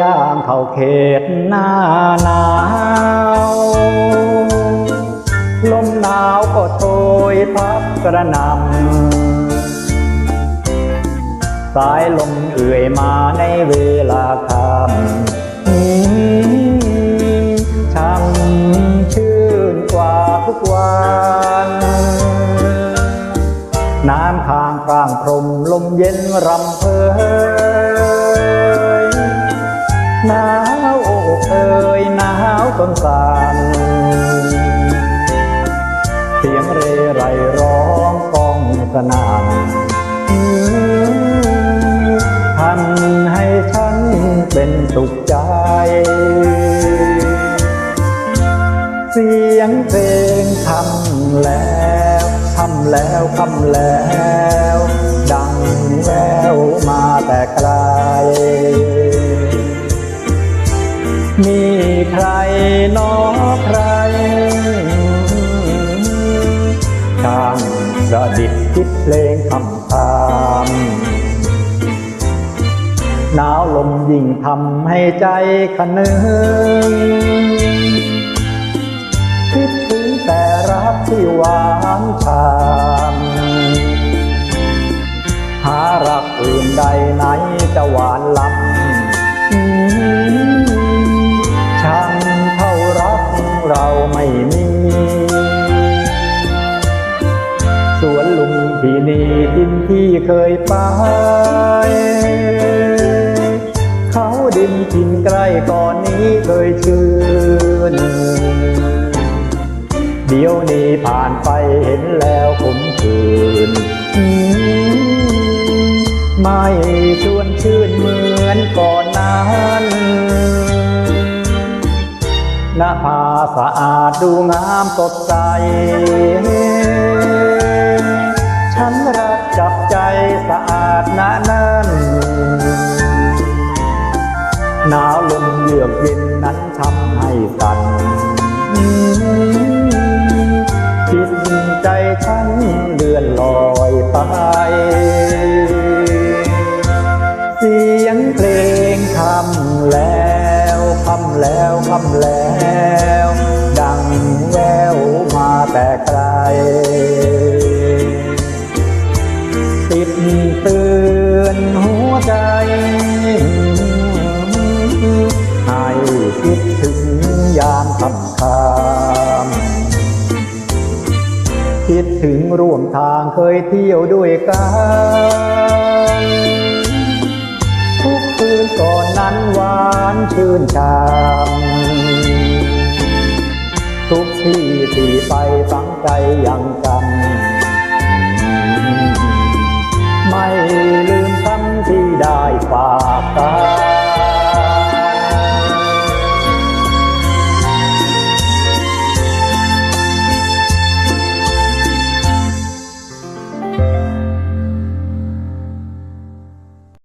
ยามเข้าเขตหน้าหนาว ลมหนาวก็โชยพัดกระนำสายลมเอื่อยมาในเวลาค่ำช่างชื่นกว่าทุกวันน้ำค้างกลางพรมลมเย็นรำเพย เป็นสุขใจ เสียงเพลงทำแล้วทำแล้วทำแล้ว ดังแววมาแต่ไกล มีใครนอใครช่างประดิษฐ์คิดเพลงคำตาม หนาวลมยิ่งทำให้ใจคะนึงคิดถึงแต่รักที่หวานชามหารักอื่นใดไหนจะหวานล้ำช่างเท่ารักเราไม่มีสวนลุมที่นี่ดินที่เคยไป เขาดินทินใกล้ก่อนนี้เคยชื่นเดี๋ยวนี้ผ่านไปเห็นแล้วผมคืนไม่ชวนชื่นเหมือนก่อนนั้นหน้าผาสะอาดดูงามสดใส มเยือกเย็นนั้นทำให้สั่นจิตใจฉันเลื่อนลอยไป เสียงเพลงคำแล้วคำแล้วคำแล้ว ดังแววมาแต่ไกลติดเตือนหัวใจ คิดถึงยามคำคามคิดถึงร่วมทางเคยเที่ยวด้วยกัน ทุกคืนก่อนนั้นหวานชื่นชามทุกที่ที่ไปฝังใจยังจำ